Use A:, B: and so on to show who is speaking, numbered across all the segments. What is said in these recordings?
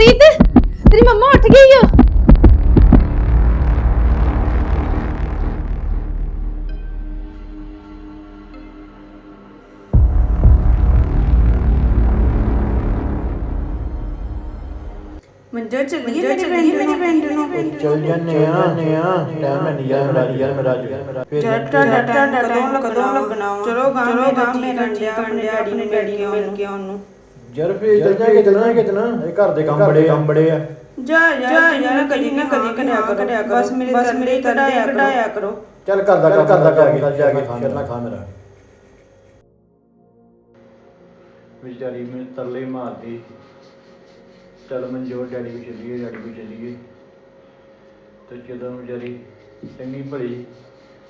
A: ਮਨਪ੍ਰੀਤ ਤੇਰੀ ਮੰਮਾ ਉੱਠ ਗਈ ਆ।
B: ਮੰਜਾ ਚੱਲੀਏ ਮੇਰੇ ਪਿੰਡ ਮੇਰੇ ਪਿੰਡ ਨੂੰ।
C: ਚਲ ਜੰਨੇ ਆ। ਟਾਈਮ ਨਹੀਂ ਯਾਰ ਮੇਰਾ ਯਾਰ ਮੇਰਾ ਫਿਰ
B: ਜੱਟਾ ਡੱਟਾ ਕਦੋਂ ਕਦੋਂ ਲੱਗਣਾ ਚਲੋ ਗਾਂ ਚਲੋ ਗਾਂ ਮੇਰਾ ਡਿਆ ਆਪਣੇ ਡੈਡੀ ਨੂੰ ਡੈਡੀ ਨੂੰ ਮਿਲ ਕੇ ਆਉਣ ਨੂੰ।
C: ਯਾਰ ਫੇਰ ਚੱਲ ਜਾ ਕਿਤਨਾ ਕਿਤਨਾ ਇਹ ਘਰ ਦੇ ਕੰਮ ਬੜੇ ਕੰਮ ਬੜੇ ਆ।
B: ਜਾ ਜਾ ਯਾਰ ਕਦੀ ਨਾ ਕਦੀ ਕਰਿਆ ਕਰਿਆ ਬਸ ਮੇਰੇ ਬਸ ਮੇਰੇ ਕਢਾਇਆ ਕਢਾਇਆ ਕਰੋ।
C: ਚੱਲ ਘਰ ਦਾ ਕੰਮ ਕਰਦਾ ਜਾ ਕੇ ਜਾ ਕੇ ਖਾਣਾ ਖਾ ਮੇਰਾ। ਵਿਚਾਰੀ ਮੈਨੂੰ ਤਰਲੇ ਮਾਰਦੀ। ਚਲ ਮਨਜੋਰ ਡੈਡੀ ਵੀ ਚੱਲੀਏ ਡੈਡੀ ਵੀ ਚੱਲੀਏ। ਤੇ ਜਦੋਂ ਵਿਚਾਰੀ ਚੰਗੀ ਭਲੀ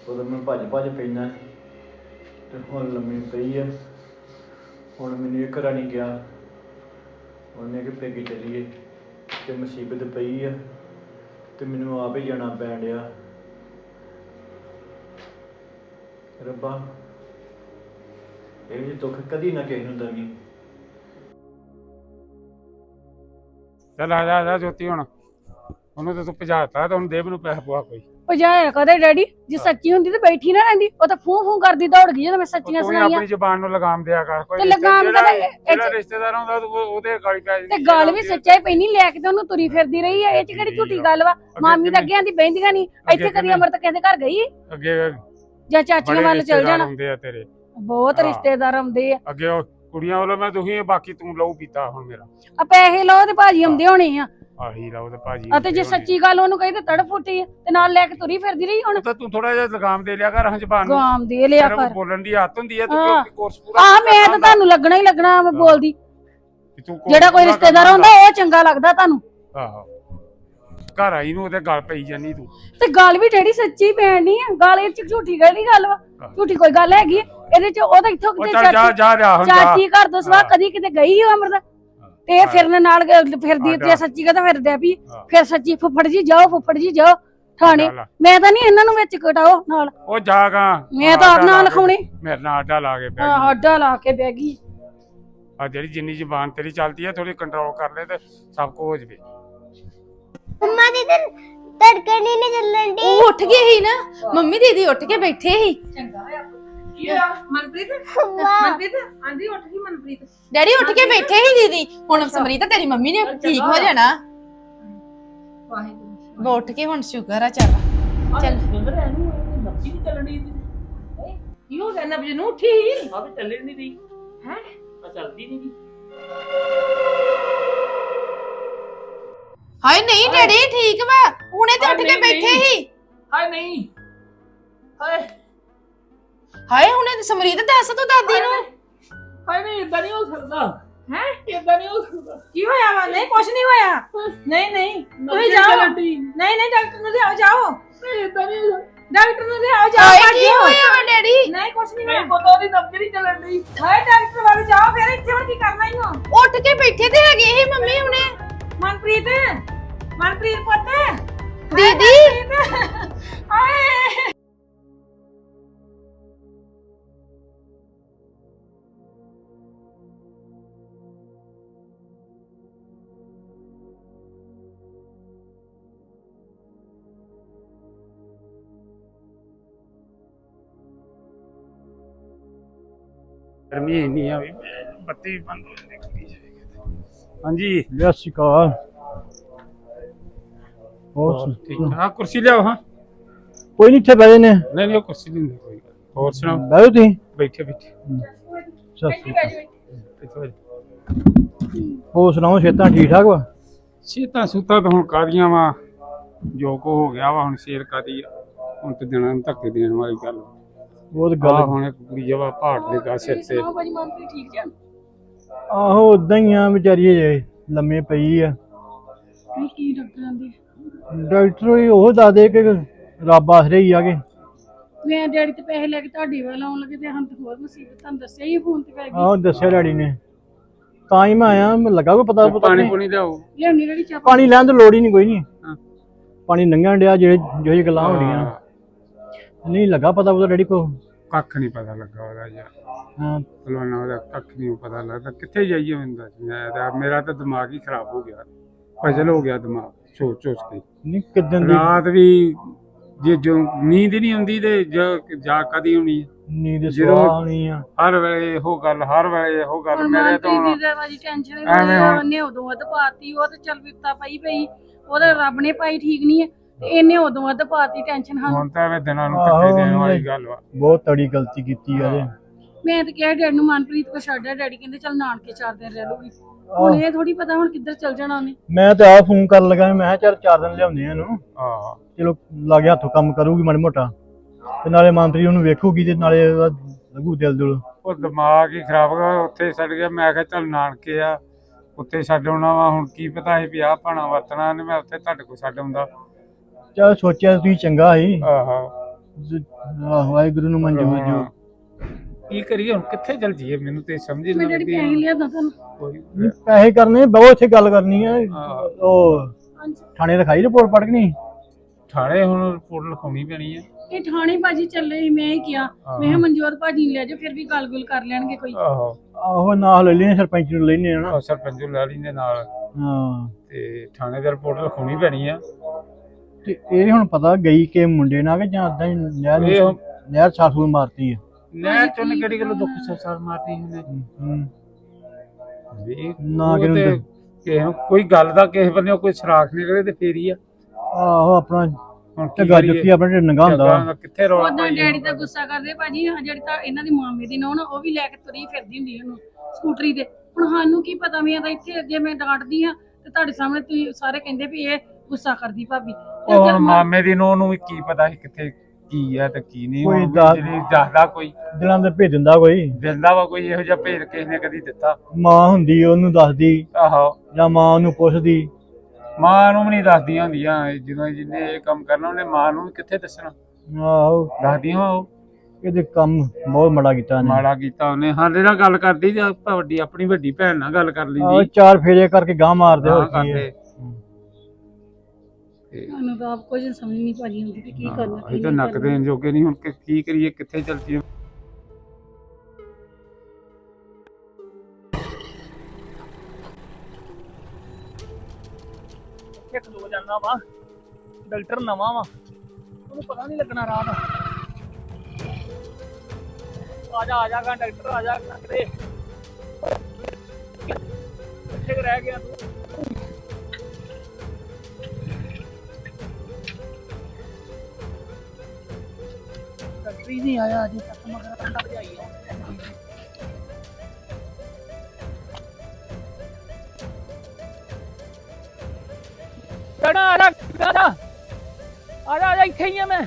C: ਉਦੋਂ ਮੈਂ ਭੱਜ ਭੱਜ ਪੈਂਦਾ। ਤੇ ਹੁਣ ਲੰਮੀ ਪਈ ਆ। ਹੁਣ ਮੈਨੂੰ ਇਹ ਘਰਾਂ ਨਹੀਂ ਗਿਆ। ਉਹਨੇ ਕਿ ਪੇਗੀ ਚੱਲੀਏ ਤੇ ਮੁਸੀਬਤ ਪਈ ਆ ਤੇ ਮੈਨੂੰ ਆਪ ਹੀ ਜਾਣਾ ਪੈਣ ਡਿਆ। ਰੱਬਾ, ਇਹ ਜਿਹੇ ਦੁੱਖ ਕਦੀ ਨਾ ਕਿਸੇ ਨੂੰ ਦਵੀਂ।
D: ਚੱਲ ਆ ਜਾ ਆ ਜਾ ਜੋਤੀ ਹੁਣ। ਉਹਨੂੰ ਤੇ ਤੂੰ ਭਜਾਤਾ ਤੇ ਹੁਣ ਦੇਵ ਨੂੰ ਪੈਸਾ ਪਵਾ ਕੋਈ।
E: ਭਜਾਇਆ ਕਦੇ ਡੈਡੀ ਜੇ ਸੱਚੀ ਹੁੰਦੀ ਤੇ ਬੈਠੀ ਨਾ ਰਹਿੰਦੀ ਉਹ ਤਾਂ ਫੂ ਫੂ ਕਰਦੀ ਦੌੜ ਗਈ ਜਦੋਂ ਮੈਂ ਸੱਚੀਆਂ
D: ਤੂੰ ਹੀ
E: ਸੁਣਾਈਆਂ।
D: ਆਪਣੀ ਜ਼ੁਬਾਨ ਨੂੰ ਲਗਾਮ ਦਿਆ ਕਰ ਕੋਈ
E: ਤੇ ਲਗਾਮ
D: ਜਿਹੜਾ-
E: ਕਦੇ ਇਹ
D: ਜਿਹੜਾ ਰਿਸ਼ਤੇਦਾਰ ਹੁੰਦਾ ਤੂੰ ਉਹ- ਉਹਦੇ ਗਾਲੀ ਪੈ
E: ਤੇ
D: ਜਾਂਦੀ
E: ਗੱਲ ਵੀ ਸੱਚਾਈ ਪਈ ਨਹੀਂ ਲੈ ਕੇ ਤੇ ਉਹਨੂੰ ਤੁਰੀ ਫਿਰਦੀ ਰਹੀ ਹੈ ਇਹ ਚ ਕਿਹੜੀ ਝੂਠੀ ਗੱਲ ਵਾ? ਮਾਮੀ ਤਾਂ ਅੱਗੇ ਆਂਦੀ ਬਹਿੰਦੀਆਂ ਨਹੀਂ ਇੱਥੇ ਕਦੀ
D: ਕਿਵੇਂ?
E: ਅਮਰਤ ਕਹਿੰਦੇ ਘਰ ਗਈ?
D: ਅੱਗੇ
E: ਜਾਂ ਚਾਚੀਆਂ ਵੱਲ ਚਲ ਜਾਣਾ?
D: ਹੁੰਦੇ ਆ ਤੇਰੇ।
E: ਬਹੁਤ
D: ਹਾਂ।
E: ਰਿਸ਼ਤੇਦਾਰ ਆਉਂਦੇ ਆ।
D: ਅੱਗੇ ਉਹ ਕੁੜੀਆਂ ਵੱਲੋਂ ਮੈਂ ਦੁਖੀ ਆ ਬਾਕੀ ਤੂੰ ਲਹੂ ਪੀਤਾ ਹੁਣ ਮੇਰਾ।
E: ਆ ਪੈਸੇ ਲਓ ਤੇ ਭਾਜੀ ਆਉਂਦੇ ਹੋਣੇ ਆ।
D: ਆਹੀ ਲਓ ਤੇ ਭਾਜੀ
E: ਅਤੇ ਜੇ ਸੱਚੀ ਗੱਲ ਉਹਨੂੰ ਕਹੀ ਤੇ ਤੜ ਫੁੱਟੀ ਆ ਤੇ ਨਾਲ ਲੈ ਕੇ ਤੁਰੀ ਫਿਰਦੀ ਰਹੀ ਹੁਣ?
D: ਤਾਂ ਤੂੰ ਥੋੜਾ ਜਿਹਾ ਲਗਾਮ ਦੇ ਲਿਆ ਕਰ ਹਾਂ ਜ਼ਬਾਨ ਨੂੰ।
E: ਗਾਮ ਦੇ ਲਿਆ
D: ਕੋਲ
E: ਕਰ।
D: ਬੋਲਣ ਦੀ ਆਦਤ ਹੁੰਦੀ ਹੈ ਤੂੰ
E: ਹਾਂ।
D: ਕਿਉਂ ਕੋਰਸ ਪੂਰਾ
E: ਆ ਮੈਂ ਤਾਂ ਤੁਹਾਨੂੰ ਲੱਗਣਾ ਹੀ ਲੱਗਣਾ ਮੈਂ ਬੋਲਦੀ।
D: ਕਿ ਤੂੰ course
E: ਜਿਹੜਾ ਕੋਈ
D: ਪੂਰਾ
E: ਰਿਸ਼ਤੇਦਾਰ
D: ਕਰਨਾ
E: ਹੁੰਦਾ। ਉਹ ਚੰਗਾ ਲੱਗਦਾ ਤੁਹਾਨੂੰ।
D: ਆਹੋ। ਘਰ ਆਈ ਨੂੰ ਉਹਦੇ ਗੱਲ ਪਈ ਜਾਨੀ ਤੂੰ।
E: ਤੇ ਗੱਲ ਵੀ ਡੈਡੀ ਸੱਚੀ ਪੈਣੀ ਆ ਗੱਲ ਇਹ ਚ ਝੂਠੀ ਗੱਲ ਨਹੀਂ ਗੱਲ ਵਾ। ਝੂਠੀ ਕੋਈ ਗੱਲ ਹੈਗੀ ਆ? ਇਹਦੇ ਚ ਉਹ ਤਾਂ ਇੱਥੋਂ
D: ਉਹ
E: ਕਿਤੇ
D: ਚੱਲ ਜਾ
E: ਚਾਚੀ
D: ਜਾ ਰਿਹਾ ਹੁਣ ਜਾ
E: ਚਾਚੀ ਘਰ ਤੋਂ ਸਵਾ। ਕਦੀ ਕਿਤੇ ਗਈ ਹੋ ਅਮਰਦਾ ਤੇ ਇਹ। ਫਿਰਨ ਨਾਲ ਗ- ਫਿਰਦੀ ਤੇ। ਸੱਚੀ ਕਹਿੰਦਾ ਫਿਰਦੇ ਆ ਵੀ
D: ਹਾਂ।
E: ਫਿਰ ਸੱਚੀ ਫੁੱਫੜ ਜੀ ਜਾਓ ਫੁੱਫੜ ਜੀ ਜਾਓ ਥਾਣੇ।
D: ਚੱਲ।
E: ਮੈਂ ਤਾਂ ਨਹੀਂ ਇਹਨਾਂ ਨੂੰ ਵਿੱਚ ਕਟਾਓ ਨਾਲ।
D: ਉਹ ਜਾਗਾ
E: ਮੈਂ ਤਾਂ ਆਪ ਨਾਲ ਲਿਖਾਉਣੇ।
D: ਮੇਰੇ ਨਾਲ ਆਡਾ ਲਾ ਕੇ ਪੈ
E: ਹਾਂ
D: ਗਈ।
E: ਅੱਡਾ ਲਾ ਕੇ ਬਹਿ ਗਈ।
D: ਆ ਜਿਹੜੀ ਜਿੰਨੀ ਜ਼ਬਾਨ ਤੇਰੀ ਚੱਲਦੀ ਹੈ ਥੋੜੀ ਕੰਟਰੋਲ ਕਰ ਲੈ ਤੇ ਸਭ ਕੁਝ ਹੋ ਜਵੇ।
F: ਮੰਮਾ ਦੀ ਤਾਂ ਧੜਕਣ ਹੀ ਨਹੀਂ ਚੱਲਣ ਦੀ
A: ਉਹ ਉੱਠ ਗਈ ਸੀ ਨਾ। ਮੰਮੀ ਦੀਦੀ ਉੱਠ ਕੇ ਬੈਠੇ ਸੀ।
B: ਮਨਪ੍ਰੀਤ?
F: ਵਾਹ
B: ਆਂਦੀ ਉੱਠ ਗਈ ਮਨਪ੍ਰੀਤ।
A: ਡੈਡੀ ਉੱਠ ਕੇ ਬੈਠੇ ਸੀ ਦੀਦੀ। ਹੁਣ ਸਮਰੀਤ ਤੇਰੀ ਮੰਮੀ ਨੇ ਠੀਕ ਹੋ ਜਾਣਾ। ਉਹ ਉੱਠ ਕੇ ਹੁਣ ਸ਼ੁਕਰ ਆ ਚੱਲ। ਚੱਲ।
B: ਕੀ ਹੋ ਗਿਆ? ਨਬਜ ਨੂੰ ਉੱਠੀ?
G: ਆ ਵੀ ਚੱਲੇ ਨਹੀਂ ਰਹੀ।
B: ਹੈ?
G: ਆ ਚੱਲਦੀ ਨਹੀਂ ਗਈ
A: ਹਾਏ ਨਹੀਂ ਡੈਡੀ ਠੀਕ ਵਾ। ਹੁਣੇ ਤੇ ਉੱਠ ਕੇ ਬੈਠੇ। ਸੀ।
G: ਹਾਏ ਨਹੀਂ। ਹਾਏ।
A: ਹਾਏ ਹੁਣੇ ਤੇ ਸਮਰੀਤ ਦੱਸ ਤੂੰ ਦਾਦੀ ਨੂੰ।
G: ਹਾਏ ਨਹੀਂ ਇਦਾਂ ਨਹੀਂ ਹੋ ਸਕਦਾ।
B: ਹੈ?
G: ਇਦਾਂ ਨਹੀਂ ਹੋ ਸਕਦਾ।
B: ਕੀ ਹੋਇਆ ਵਾ? ਨਹੀਂ ਕੁਛ ਨਹੀਂ ਹੋਇਆ। ਨਹੀਂ ਨਹੀਂ ਤੁਸੀਂ ਜਾਓ। ਨਹੀਂ ਨਹੀਂ ਡਾਕਟਰ ਨੂੰ ਲਿਆਓ ਜਾਓ।
G: ਨਹੀਂ ਇਦਾਂ ਨਹੀਂ ਹੋ ਸਕਦਾ।
B: ਡਾਕਟਰ ਨੂੰ ਲਿਆਓ ਜਾਓ
A: ਹਾਏ ਕੀ। ਹੋਇਆ ਵਾ ਡੈਡੀ?
B: ਨਹੀਂ ਕੁਛ ਨਹੀਂ ਹੋਇਆ।
G: ਨਹੀਂ ਪਤਾ ਉਹਦੀ ਨਬਜ਼ ਨਹੀਂ ਚੱਲਣ ਦੀ
B: ਹਾਏ ਡਾਕਟਰ ਵੱਲ ਜਾਓ ਫਿਰ ਇੱਥੇ ਹੁਣ ਕੀ ਕਰਨਾ ਹੀ ਹੋ
A: ਉੱਠ ਕੇ ਬੈਠੇ ਤੇ ਹੈਗੇ ਸੀ ਮੰਮੀ ਹੁਣੇ।
B: ਮਨਪ੍ਰੀਤ ਮਨਪ੍ਰੀਤ ਪੁੱਤ।
A: ਦੀਦੀ?
B: ਹਾਏ।
D: ਗਰਮੀ ਇੰਨੀ ਆ। ਵੀ ਬੱਤੀ ਬੰਦ ਹੋ ਜਾਂਦੀ ਜਾਏਗੀ ਹਾਂਜੀ।
C: ਸਤਿ ਸ਼੍ਰੀ ਅਕਾਲ। ਹੋਰ
D: ਠੀਕ। ਆ ਕੁਰਸੀ ਲਿਆਓ ਹਾਂ।
C: ਕੋਈ ਨਹੀਂ ਇੱਥੇ ਬਹਿ ਜਨੇ
D: ਨਹੀਂ ਨਹੀਂ ਉਹ ਕੁਰਸੀ ਨਹੀਂ ਕੋਈ। ਗੱਲ। ਹੋਰ ਸੁਣਾਓ?
C: ਬਹਿਓ ਤੁਸੀਂ।
D: ਬੈਠੇ ਬੈਠੇ।
C: ਸਤਿ ਸ਼੍ਰੀ ਅਕਾਲ।
D: ਬੈਠੋ।
C: ਹੋਰ ਸੁਣਾਓ ਸਿਹਤਾਂ ਠੀਕ ਠਾਕ ਵਾ?
D: ਸੀਤਾਂ ਸੂਤਾਂ ਤਾਂ ਹੁਣ ਕਾਦੀਆਂ ਵਾ। ਜੋ ਕੋ ਹੋ ਗਿਆ ਵਾ ਹੁਣ ਸ਼ੇਰ ਕਾਦੀ ਆ। ਹੁਣ ਤੇ ਦਿਨਾਂ ਨੂੰ ਧੱਕੇ ਦੇਣ ਵਾਲੀ ਗੱਲ
C: ਉਹ ਤਾਂ
D: ਗੱਲ ਹੁਣ ਕੁੜੀ ਜਵਾ ਪਹਾੜ ਦੇ ਗਾ ਸਿਰ ਤੇ।
E: ਸੁਣਾਓ ਭਾਜੀ ਮਨਪ੍ਰੀਤ ਠੀਕ ਜਾਂ?
C: ਆਹੋ ਉਦਾਂ ਹੀ ਆ ਵਿਚਾਰੀ ਜੇ ਲੰਮੇ ਪਈ ਆ।
E: ਨਹੀਂ ਕੀ ਡਾਕਟਰਾਂ ਦੀ
C: ਡਾਕਟਰ ਵੀ ਉਹ ਦੱਸਦੇ ਕਿ ਰੱਬ ਆਸਰੇ ਹੀ ਆਗੇ
E: ਮੈਂ ਡੈਡੀ ਤੇ ਪੈਸੇ ਲੈ ਕੇ ਤੁਹਾਡੇ ਵੱਲ ਆਉਣ ਲੱਗੇ ਤੇ ਹਾਂ ਤੇ ਹੋਰ ਮੁਸੀਬਤ ਤੁਹਾਨੂੰ ਦੱਸਿਆ ਹੀ ਫੋਨ ਤੇ ਪੈ ਗਈ
C: ਆਹੋ ਦੱਸਿਆ ਡੈਡੀ ਨੇ। ਤਾਂ ਹੀ ਮੈਂ ਆਇਆ ਮੈਨੂੰ ਲੱਗਾ ਕੋਈ ਪਤਾ ਪਤਾ
D: ਪਾਣੀ
C: ਨਹੀਂ।
D: ਪੁਣੀ ਲਿਆਓ।
E: ਲਿਆਉਣੀ ਡੈਡੀ ਚਾਪ
C: ਪਾਣੀ ਲੈਣ ਦੀ ਲੋੜ ਹੀ ਨਹੀਂ ਕੋਈ ਨਹੀਂ। ਪਾਣੀ ਲੰਘਣ ਡਿਆ ਜਿਹੜੇ ਜੋ ਜਿਹੀ ਗੱਲਾਂ ਹੁੰਦੀਆਂ
D: ਹਾਂ,
C: ਨਹੀਂ ਲੱਗਾ ਪਤਾ ਉਹਦਾ ਡੈਡੀ ਕੋ
D: ਕੱਖ ਨਹੀਂ ਪਤਾ ਲੱਗਾ ਉਹਦਾ ਯਾਰ
C: ਹਾਂ।
D: ਫਲਾਣਾ ਉਹਦਾ ਕੱਖ ਨਹੀਂ ਪਤਾ ਲੱਗਦਾ। ਕਿੱਥੇ ਜਾਈਏ ਹੁੰਦਾ ਮੈਂ ਤਾਂ ਮੇਰਾ ਤਾਂ ਦਿਮਾਗ ਹੀ ਖਰਾਬ ਹੋ ਗਿਆ। ਪਜਲ ਹੋ ਗਿਆ ਦਿਮਾਗ ਸੋਚ ਸੋਚ ਕੇ।
C: ਨਹੀਂ ਕਿਦਾਂ ਦੀ?
D: ਰਾਤ ਵੀ ਜੇ ਜੋ ਨੀਂਦ ਹੀ ਨਹੀਂ ਆਉਂਦੀ ਤੇ ਜਾ- ਕਦੀ ਆਉਣੀ ਹੈ?
C: ਨੀਂਦ ਆਉਣੀ ਆ।
D: ਹਰ ਵੇਲੇ ਇਹੋ ਗੱਲ ਹਰ ਵੇਲੇ ਇਹੋ ਗੱਲ
E: ਹੁਣ
D: ਮੇਰੇ ਤੋਂ
E: ਦੀ ਟੈਨਸ਼ਨ ਹੀ
D: ਹੁਣ-
E: ਉਹਨੇ ਉਦੋਂ ਵੱਧ ਪਾਤੀ ਉਹ ਤੇ ਚੱਲ ਵਿਪਤਾ ਪਈ ਪਈ। ਉਹਦਾ ਰੱਬ ਨੇ ਪਾਈ ਠੀਕ ਨਹੀਂ ਹੈ ਤੇ ਇਹਨੇ ਉਦੋਂ ਵੱਧ ਪਾਤੀ ਟੈਨਸ਼ਨ ਹਾਂ
D: ਹੁਣ ਤਾਂ ਐਵੇਂ ਦਿਨਾਂ ਨੂੰ
C: ਆਹੋ,
D: ਧੱਕੇ ਦੇਣ ਵਾਲੀ ਗੱਲ ਵਾ।
C: ਬਹੁਤ ਤੜੀ ਗਲਤੀ ਕੀਤੀ ਆ ਜੇ
E: ਮੈਂ ਤਾਂ ਕਿਹਾ ਡੈਡ ਨੂੰ ਮਨਪ੍ਰੀਤ ਕੋ ਛੱਡਿਆ ਡੈਡੀ ਕਹਿੰਦੇ ਚੱਲ ਨਾਨਕੇ ਚਾਰ ਦਿਨ ਰਹਿ ਲੂਗੀ ਹੁਣ ਇਹ ਥੋੜੀ ਪਤਾ ਹੁਣ ਕਿੱਧਰ ਚੱਲ ਜਾਣਾ ਉਹਨੇ।
C: ਮੈਂ ਤਾਂ ਆ ਫੋਨ ਕਰਨ ਲੱਗਾ ਮੈਂ ਕਿਹਾ ਚੱਲ ਚਾਰ ਦਿਨ ਲਿਆਉਂਦੇ ਆ ਇਹਨੂੰ।
D: ਆਹ
C: ਚਲੋ ਲਾਗੇ ਹੱਥੋਂ ਕੰਮ ਕਰੂਗੀ ਮਾੜਾ ਮੋਟਾ। ਤੇ ਨਾਲੇ ਮੰਤਰੀ ਉਹਨੂੰ ਵੇਖੂਗੀ ਤੇ ਨਾਲੇ ਉਹਦਾ ਲੱਗੂ ਦਿਲ ਦੁਲ।
D: ਉਹ ਦਿਮਾਗ ਹੀ ਖਰਾਬ ਹੋ ਗਿਆ ਉੱਥੇ ਛੱਡ ਗਿਆ। ਮੈਂ ਕਿਹਾ ਚੱਲ ਨਾਨਕੇ ਆ ਉੱਥੇ ਛੱਡ ਆਉਣਾ ਵਾ। ਹੁਣ ਕੀ ਪਤਾ ਸੀ ਵੀ ਆਹ ਭਾਣਾ ਵਰਤਣਾ ਨੇ ਮੈਂ ਉੱਥੇ ਤੁਹਾਡੇ ਕੋਲ ਛੱਡ ਆਉਂਦਾ।
C: ਚੱਲ ਸੋਚਿਆ ਤੁਸੀਂ ਚੰਗਾ ਸੀ।
D: ਆਹਾ।
C: ਆਹ ਵਾਹਿਗੁਰੂ ਨੂੰ ਮਨਜ਼ੂਰ ਜੋ
D: ਕੀ ਕਰੀਏ ਹੁਣ ਕਿੱਥੇ ਚਲ ਜੀਏ ਮੈਨੂੰ ਤੇ ਸਮਝ ਹੀ
E: ਮੈਂ
D: ਨਹੀਂ
E: ਡੈਡੀ
D: ਲੱਗਦੀ।
E: ਪੈਸੇ ਲਿਆਦਾ ਤੁਹਾਨੂੰ
D: ਕੋਈ
C: ਪੈਸੇ ਕਰਨੇ ਬਹੁਤ ਇੱਥੇ ਗੱਲ ਕਰਨੀ ਆ।
D: ਹਾਂ।
C: ਉਹ ਥਾਣੇ ਲਿਖਾਈ ਰਿਪੋਰਟ ਪੜ ਕੇ ਨਹੀਂ?
D: ਥਾਣੇ ਹੁਣ ਰਿਪੋਰਟ ਲਿਖਾਉਣੀ ਪੈਣੀ ਹੈ
E: ਇਹ ਠਾਣੇ ਭਾਜੀ ਚੱਲੇ ਸੀ, ਮੈਂ ਹੀ ਕਿਹਾ। ਮੈਂ ਕਿਹਾ ਮਨਜੋਤ ਭਾਜੀ ਨੂੰ ਲੈ ਜਾਓ ਫਿਰ ਵੀ ਗੱਲ ਗੁਲ ਕਰ ਲੈਣਗੇ ਕੋਈ।
D: ਆਹੋ।
C: ਆਹੋ ਨਾਲ ਲੈ ਲੈਣੇ ਸਰਪੰਚ ਨੂੰ ਲੈਣੇ ਨਾ।
D: ਉਹ ਸਰਪੰਚ ਨੂੰ ਲੈ ਲੈਂਦੇ ਨਾਲ।
C: ਹਾਂ।
D: ਤੇ ਥਾਣੇ ਦੀ ਰਿਪੋਰਟ ਲਿਖਾਉਣੀ ਪੈਣੀ ਆ।
C: ਤੇ ਇਹ ਹੁਣ ਪਤਾ ਗਈ ਕਿ ਮੁੰਡੇ ਨਾਲ ਕਿ ਜਾਂ ਏਦਾਂ ਹੀ ਨਹਿਰ
D: ਇਹ ਹੁਣ-
C: ਨੂੰ- ਨਹਿਰ ਸਾਸੂ ਮਾਰਤੀ ਆ।
D: ਨਹਿਰ ਚੋਂ ਕਿਹੜੀ ਗੱਲੋਂ ਦੁੱਖ ਸੰਸਾਰ ਮਾਰਦੀ ਹੁੰਦੇ
C: ਹੂੰ।
D: ਵੀ
C: ਨਾ
D: ਉਹ
C: ਕਿਹਨੂੰ
D: ਤੇ ਕਿਸੇ ਨੂੰ ਕੋਈ ਗੱਲ ਦਾ ਕਿਸੇ ਬੰਨੇ ਕੋਈ ਸਰਾਖ ਨਿਕਲੇ ਤੇ ਫੇਰ ਹੀ ਆ।
C: ਆਹੋ ਆਪਣਾ
D: ਹੁਣ ਕੀ ਕਰੀਏ?
C: ਜੁੱਤੀ ਆਪਣੇ ਢਿੱਡ ਨੰਗਾ ਹੁੰਦਾ।
D: ਕਿੱਥੇ ਰੌਲਾ
E: ਉਦੋਂ
D: ਪਾਈਏ?
E: ਡੈਡੀ ਤਾਂ ਗੁੱਸਾ ਕਰਦੇ ਭਾਜੀ ਜਿਹੜੀ ਤਾਂ ਇਹਨਾਂ ਦੀ ਮਾਮੇ ਦੀ ਨੌਂ ਨਾ ਉਹ ਵੀ ਲੈ ਕੇ ਤੁਰੀ ਫਿਰਦੀ ਹੁੰਦੀ ਉਹਨੂੰ ਸਕੂਟਰੀ ਤੇ। ਹੁਣ ਸਾਨੂੰ ਕੀ ਪਤਾ ਵੀ ਇਹ ਤਾਂ ਇੱਥੇ ਜੇ ਮੈਂ ਡਾਂਟਦੀ ਆ ਤੇ ਤੁਹਾਡੇ ਸਾਹਮਣੇ ਤੁਸੀਂ ਸਾਰੇ ਕਹਿੰਦੇ ਵੀ ਇਹ ਗੁੱਸਾ ਕਰਦੀ ਭਾਬੀ।
D: ਉਹ ਹੁਣ
E: ਮਾਂ-
D: ਮਾਮੇ ਦੀ ਨੂੰ ਵੀ ਕੀ ਪਤਾ ਸੀ ਕਿੱਥੇ ਕੀ ਆ ਤੇ ਕੀ ਨਹੀਂ
C: ਕੋਈ ਦੱਸ-
D: ਜਿਹੜੀ ਦੱਸਦਾ ਕੋਈ।
C: ਦਿਲਾਂ ਦੇ ਭੇਜ ਦਿੰਦਾ ਕੋਈ।
D: ਦਿੰਦਾ ਵਾ ਕੋਈ ਇਹੋ ਜਿਹਾ ਭੇਦ ਕਿਸੇ ਨੇ ਕਦੀ ਦਿੱਤਾ।
C: ਮਾਂ ਹੁੰਦੀ ਉਹਨੂੰ ਦੱਸਦੀ।
D: ਆਹੋ।
C: ਜਾਂ ਮਾਂ ਉਹਨੂੰ ਪੁੱਛਦੀ।
D: ਮਾਂ ਨੂੰ ਵੀ ਨਹੀਂ ਦੱਸਦੀਆਂ ਹੁੰਦੀਆਂ ਇਹ ਜਦੋਂ ਜਿਹਨੇ ਇਹ ਕੰਮ ਕਰਨਾ ਉਹਨੇ ਮਾਂ ਨੂੰ ਵੀ ਕਿੱਥੇ ਦੱਸਣਾ?
C: ਆਹੋ।
D: ਦੱਸਦੀਆਂ ਵਾ ਉਹ।
C: ਇਹਦੇ ਕੰਮ ਬਹੁਤ ਮਾੜਾ ਕੀਤਾ ਇਹਨੇ
D: ਮਾੜਾ ਕੀਤਾ ਉਹਨੇ। ਸਾਡੇ ਨਾਲ ਗੱਲ ਕਰਦੀ ਜਾਂ ਵੱਡੀ ਆਪਣੀ ਵੱਡੀ ਭੈਣ ਨਾਲ ਗੱਲ ਕਰ
C: ਆਹੋ,
D: ਲੈਂਦੀ।
C: ਚਾਰ ਫੇਰੇ ਕਰਕੇ ਗਾਂ ਮਾਰਦੇ ਹੋਰ
D: ਹਾਂ
C: ਕੀ ਹੈ।
D: ਕਰਦੇ।
E: ਸਾਨੂੰ ਤਾਂ ਆਪ ਕੁਝ ਸਮਝ ਨਹੀਂ ਭਾਜੀ ਹੁੰਦੀ ਕਿ ਕੀ ਕਰਨਾ ਕੀ
D: ਅਸੀਂ ਤਾਂ
E: ਨਹੀਂ
D: ਨੱਕ
E: ਕਰਨਾ।
D: ਦੇਣ ਜੋਗੇ ਨਹੀਂ ਹੁਣ ਕਿ- ਕੀ ਕਰੀਏ ਕਿੱਥੇ ਚੱਲ ਜੀਏ
G: ਇੱਕ ਦੋ ਜਾਨਾ ਵਾ ਡਾਕਟਰ ਨਵਾਂ ਵਾ ਉਹਨੂੰ ਪਤਾ ਨਹੀਂ ਲੱਗਣਾ ਰਾਤ। ਆ ਜਾ ਆ ਜਾ ਗਾ ਡਾਕਟਰ ਆ ਜਾ ਕਰੇ ਕਿੱਥੇ ਕੁ ਰਹਿ ਗਿਆ ਤੂੰ? ਡਾਕਟਰ ਹੀ ਨਹੀਂ ਆਇਆ ਅਜੇ ਤੱਕ, ਮਗਰ ਕੰਡਾ ਭਜਾਈ ਆ। ਡਾਕਟਰ ਆ ਜਾ ਆ ਜਾ, ਇੱਥੇ ਹੀ ਆ ਮੈਂ।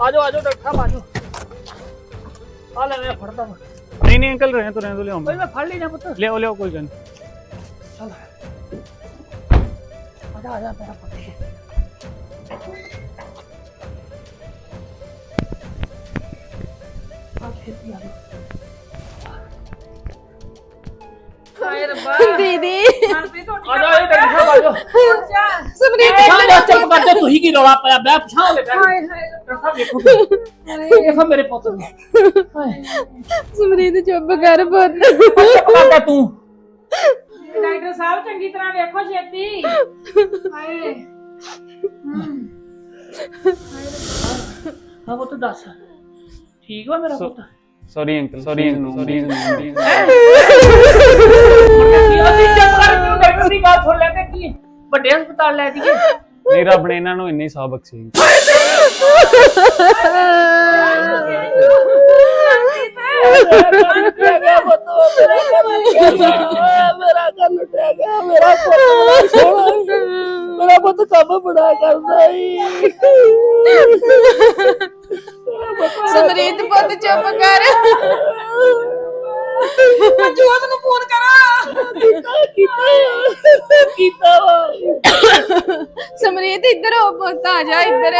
G: ਆ ਜਾਓ ਆ ਜਾਓ ਡਾਕਟਰ ਸਾਹਿਬ ਆ ਜਾਓ ਆ ਲੈ ਮੈਂ ਫੜਦਾ ਵਾ
H: ਨਹੀਂ ਨਹੀਂ ਅੰਕਲ ਰਹਿਣ ਤੋਂ ਰਹਿਣ ਤੋਂ ਲਿਆਉਂਗਾ
G: ਬਈ ਮੈਂ ਫੜ ਲਈ ਨਾ ਪੁੱਤ।
H: ਲਿਆਓ ਲਿਆਓ ਕੋਈ ਗੱਲ ਨੀ।
G: ਚੱਲ। ਆ ਜਾ ਆ ਜਾ ਮੇਰਾ ਪੁੱਤ। ਆ ਖੇਤੀ ਆ ਜਾ
E: ਹਾਏ ਰੱਬਾ।
I: ਦੀਦੀ।
E: ਮਨਪ੍ਰੀਤ ਤੁਹਾਡੀ
G: ਆ ਜਾ ਇਹ ਡਾਕਟਰ ਸਾਹਿਬ ਆ ਜਾਓ
I: ਸਮਰੀਤ
G: ਪਛਾਣ ਜਾ ਚੁੱਪ ਕਰ ਜਾ ਤੁਸੀਂ ਕੀ ਰੌਲਾ ਪਾਇਆ? ਮੈਂ ਪਛਾਣ ਲੈ
E: ਹਾਏ ਹਾਏ
G: ਡਾਕਟਰ ਸਾਹਿਬ ਵੇਖੋ। ਵੇਖੋ ਮੇਰੇ ਪੁੱਤ ਨੂੰ। ਹਾਏ।
I: ਸਮਰੀਤ ਚੁੱਪ ਕਰ ਪੁੱਤ।
G: ਚੁੱਪ ਕਰ ਜਾ ਤੂੰ।
E: ਡਾਕਟਰ ਸਾਹਿਬ ਚੰਗੀ ਤਰ੍ਹਾਂ ਵੇਖੋ ਛੇਤੀ। ਹਾਏ।
G: ਹਾਂ। ਪੁੱਤ ਦੱਸ। ਠੀਕ ਵਾ ਮੇਰਾ ਪੁੱਤ?
H: Sorry uncle sorry uncle sorry
G: ਕੀ ਅਸੀਂ ਚੁੱਪ ਕਰ ਤੂੰ ਡਾਕਟਰ ਦੀ ਗੱਲ ਸੁਣ ਲੈ ਕੀ ਵੱਡੇ ਹਸਪਤਾਲ ਲੈ ਜੀਏ
H: ਨਹੀਂ ਰੱਬ ਨੇ ਇਹਨਾਂ ਨੂੰ ਇੰਨੀ ਸਾਹ ਬਖਸ਼ੀ।
G: ਮੇਰਾ ਪੁੱਤ ਕੰਮ ਬੜਾ ਕਰਦਾ ਈ
I: ਸਮਰੀਤ ਪੁੱਤ ਚੁੱਪ ਕਰ।
E: ਜੋਤ ਨੂੰ ਫੋਨ ਕਰਾ।
G: ਕੀਤਾ ਕੀਤਾ। ਕੀਤਾ ਵਾ
I: ਸਮਰੀਤ ਇੱਧਰ ਹੋ ਪੁੱਤ ਆ ਜਾ ਇੱਧਰ।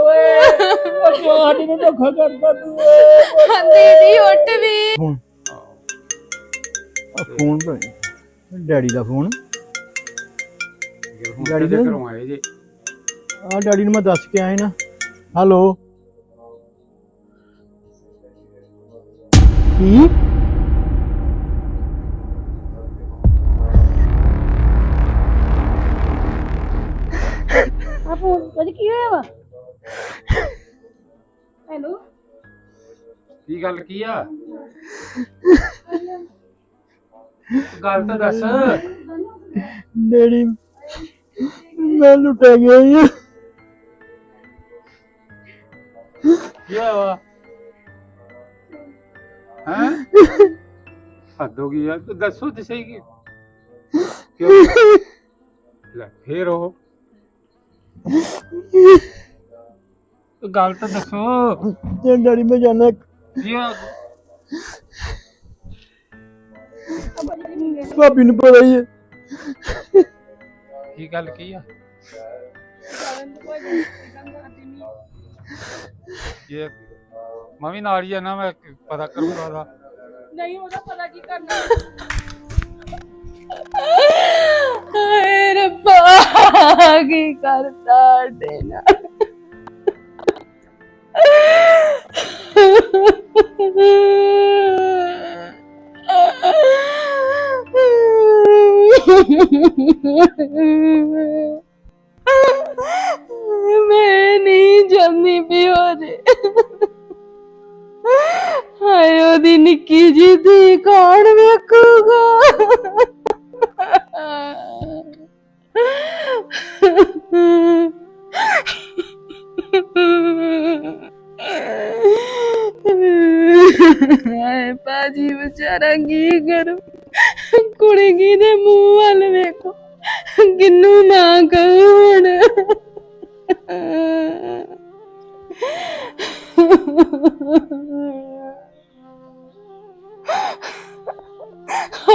G: ਓਏ ਸਾਡੀ ਨੂੰ ਧੋਖਾ ਕਰਦਾ ਤੂੰ
I: ਦੀਦੀ ਉੱਠ ਵੀ।
C: ਫੋਨ। ਡੈਡੀ ਦਾ ਫੋਨ।
D: ਡੈਡੀ ਦੇ ਘਰੋਂ ਆਏ ਜੇ।
C: ਆ ਡੈਡੀ ਨੂੰ ਮੈਂ ਦੱਸ ਕੇ ਆਇਆ ਨਾ। ਹੈਲੋ। ਕੀ?
E: ਆ ਫੋਨ ਅੱਜ ਕੀ ਹੋਇਆ ਵਾ? ਹੈਲੋ।
D: ਕੀ ਗੱਲ ਕੀ ਆ? ਗੱਲ ਤਾਂ ਦੱਸ।
C: ਡੈਡੀ ਮੈਂ ਲੁੱਟਿਆ ਗਿਆ ਜੀ
D: ਕੀ ਹੋਇਆ ਵਾ ਹਾਂ ਹੱਦ ਹੋ ਗਈ ਯਾਰ ਤੂੰ ਦੱਸੋ ਤੇ ਸਹੀ ਕੀ ਕਿਉਂ ਲੈ ਫੇਰ ਉਹ ਤੂੰ ਗੱਲ ਤਾਂ ਦੱਸੋ
C: ਤੇ ਡੈਡੀ ਮੈਂ ਜਾਣਾ
D: ਕੀ ਹੋਇਆ?
C: ਭਾਬੀ ਨੂੰ ਪਤਾ ਹੀ ਹੈ
D: ਕੀ ਗੱਲ ਕੀ ਆ ਇਹ ਮੈਂ ਵੀ ਨਾਲ ਹੀ ਆ ਨਾ ਮੈਂ ਪਤਾ ਕਰੂੰਗਾ ਉਹਦਾ।
E: ਨਹੀਂ ਉਹਦਾ ਪਤਾ ਕੀ ਕਰਨਾ?
I: ਹਾਏ ਰੱਬਾ ਕੀ ਕਰਤਾ ਦੇਣਾ ਮੈਂ ਨਹੀਂ ਜਾਂਦੀ ਵੀ ਉਹਦੇ ਹਾਏ ਉਹਦੀ ਨਿੱਕੀ ਜੀ ਦੀ ਕੌਣ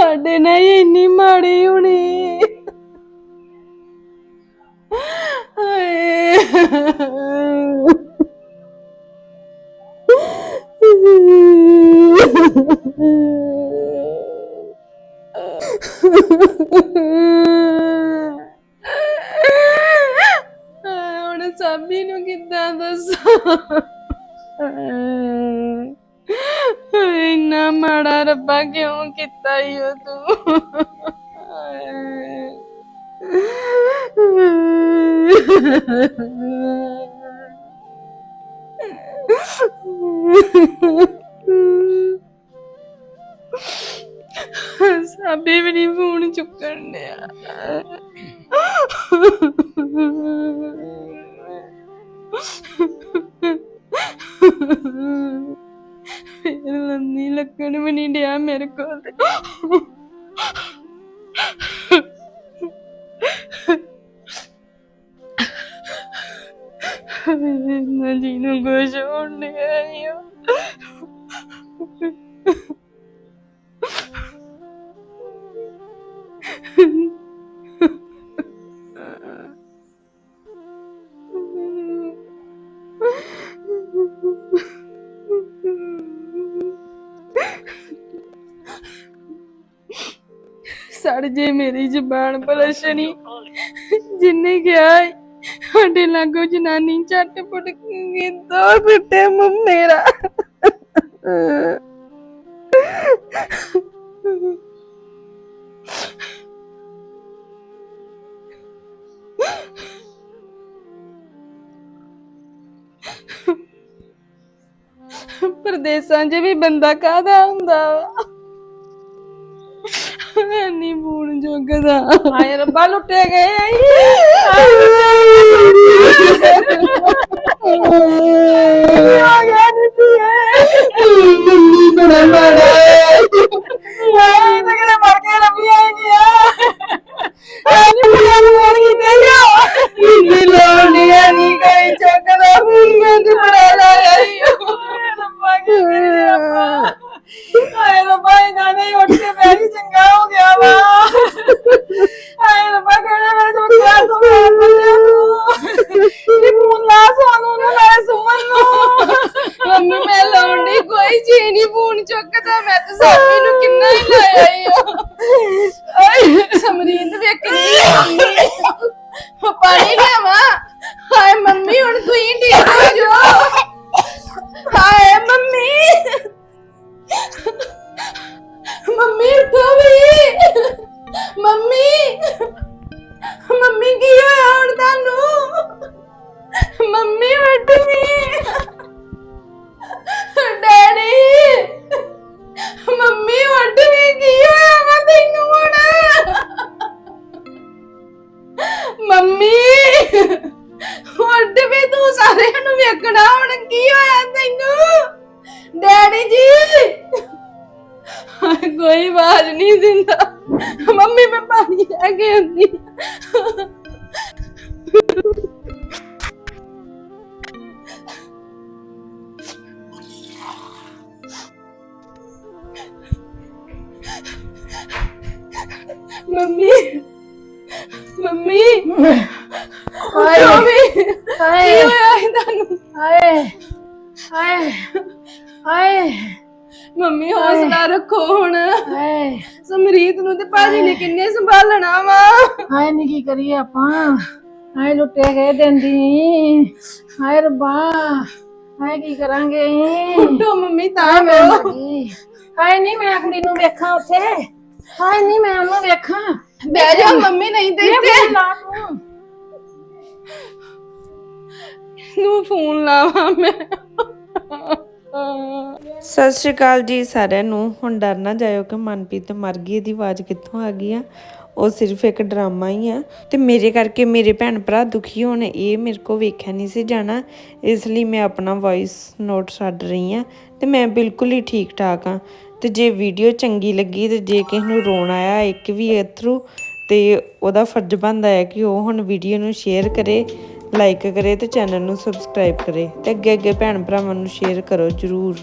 I: ਸਾਡੇ ਨਾਲ ਹੀ ਇੰਨੀ ਮਾੜੀ ਹੋਣੀ। ਹੁਣ 呵呵呵呵 ਨਾ ਜੀ ਨੂੰ ਕੁਛ ਹੋਣ ਡਿਆ ਈ ਸੜ ਜੇ ਮੇਰੀ ਜ਼ਬਾਨ ਬਲਸ਼ਣੀ ਜਿੰਨੇ ਕਿਹਾ ਈ, ਸਾਡੇ ਲਾਗੋ ਜਨਾਨੀ ਝੱਟ ਪੁੱਟ ਕੇ ਦੋ ਫਿੱਟੇ ਮੂੰਹ ਮੇਰਾ। ਪਰਦੇਸਾਂ 'ਚ ਵੀ ਬੰਦਾ ਕਾਹਦਾ ਹੁੰਦਾ ਵਾ? ਨਹੀਂ ਫੋਨ ਚੁੱਕਦਾ ਹਾਏ ਰੱਬਾ ਲੁੱਟੇ ਗਏ ਆ ਗਿਆ ਨਹੀਂ ਮੰਮੀ ਬੜਾ ਮਾੜਾ ਮੰਮੀ! ਉੱਠ ਵੀ ਤੂੰ ਸਾਰਿਆਂ ਨੂੰ ਵੇਖਣਾ, ਹੁਣ ਕੀ ਹੋਇਆ ਤੈਨੂੰ? ਡੈਡੀ ਜੀ! ਕੋਈ ਆਵਾਜ਼ ਨਹੀਂ ਦਿੰਦਾ। ਮੰਮੀ, ਮੈਂ ਪਾਣੀ ਲੈ ਕੇ ਆਉਂਦੀ ਮੰਮੀ! ਮੰਮੀ। ਹਾਏ। ਮੰਮੀ ਹਾਏ। ਹਾਏ ਤੁਹਾਨੂੰ? ਹਾਏ। ਹਾਏ। ਹਾਏ। ਮੰਮੀ ਹੌਸਲਾ ਰੱਖੋ ਹੁਣ। ਹਾਏ। ਸਮਰੀਤ ਨੂੰ ਤੇ ਭਾਜੀ ਨੇ ਕਿੰਨੇ ਸੰਭਾਲਣਾ ਵਾ।
E: ਹਾਏ ਨੀ ਕੀ ਕਰੀਏ ਆਪਾਂ? ਹਾਏ ਲੁੱਟੇ ਗਏ ਦਿੰਦੀ ਹਾਏ ਰੱਬਾ। ਹਾਏ ਕੀ ਕਰਾਂਗੇ?
I: ਉੱਠੋ ਮੰਮੀ ਤਾਂ
E: ਮੈਂ ਹਾਏ ਨਹੀਂ ਮੈਂ ਕੁੜੀ ਨੂੰ ਵੇਖਾਂ ਉੱਥੇ। ਹਾਏ ਨਹੀਂ ਮੈਂ ਉਹਨੂੰ ਵੇਖਾਂ।
I: ਬਹਿ ਜਾ ਮੰਮੀ ਨਹੀਂ ਤੇ
E: ਇਹ
I: ਇੱਥੇ
E: ਫੋਨ ਲਾ ਤੂੰ
I: ਨੂੰ ਫੋਨ ਲਾਵਾਂ ਮੈਂ।
J: ਸਤਿ ਸ਼੍ਰੀ ਅਕਾਲ ਜੀ ਸਾਰਿਆਂ ਨੂੰ। ਹੁਣ ਡਰ ਨਾ ਜਾਇਓ ਕਿ ਮਨਪ੍ਰੀਤ ਮਰ ਗਈ ਇਹਦੀ ਆਵਾਜ਼ ਕਿੱਥੋਂ ਆ ਗਈ ਆ? ਉਹ ਸਿਰਫ ਇੱਕ ਡਰਾਮਾ ਹੀ ਆ। ਤੇ ਮੇਰੇ ਕਰਕੇ ਮੇਰੇ ਭੈਣ ਭਰਾ ਦੁਖੀ ਹੋਣ ਇਹ ਮੇਰੇ ਕੋ ਵੇਖਿਆ ਨਹੀਂ ਸੀ ਜਾਣਾ। ਇਸ ਲਈ ਮੈਂ ਆਪਣਾ ਵੌਇਸ ਨੋਟ ਛੱਡ ਰਹੀ ਆ। ਤੇ ਮੈਂ ਬਿਲਕੁਲ ਹੀ ਠੀਕ ਠਾਕ ਆ। ਤੇ ਜੇ ਵੀਡੀਓ ਚੰਗੀ ਲੱਗੀ ਤੇ ਜੇ ਕਿਸੇ ਨੂੰ ਰੋਣ ਆਇਆ ਇੱਕ ਵੀ ਅਥਰੂ ਤੇ ਉਹਦਾ ਫਰਜ਼ ਬਣਦਾ ਹੈ ਕਿ ਉਹ ਹੁਣ ਵੀਡੀਓ ਨੂੰ ਸ਼ੇਅਰ ਕਰੇ ਲਾਈਕ ਕਰੇ ਤੇ ਚੈਨਲ ਨੂੰ ਸਬਸਕ੍ਰਾਈਬ ਕਰੇ ਤੇ ਅੱਗੇ ਅੱਗੇ ਭੈਣ ਭਰਾਵਾਂ ਨੂੰ ਸ਼ੇਅਰ ਕਰੋ ਜਰੂਰ।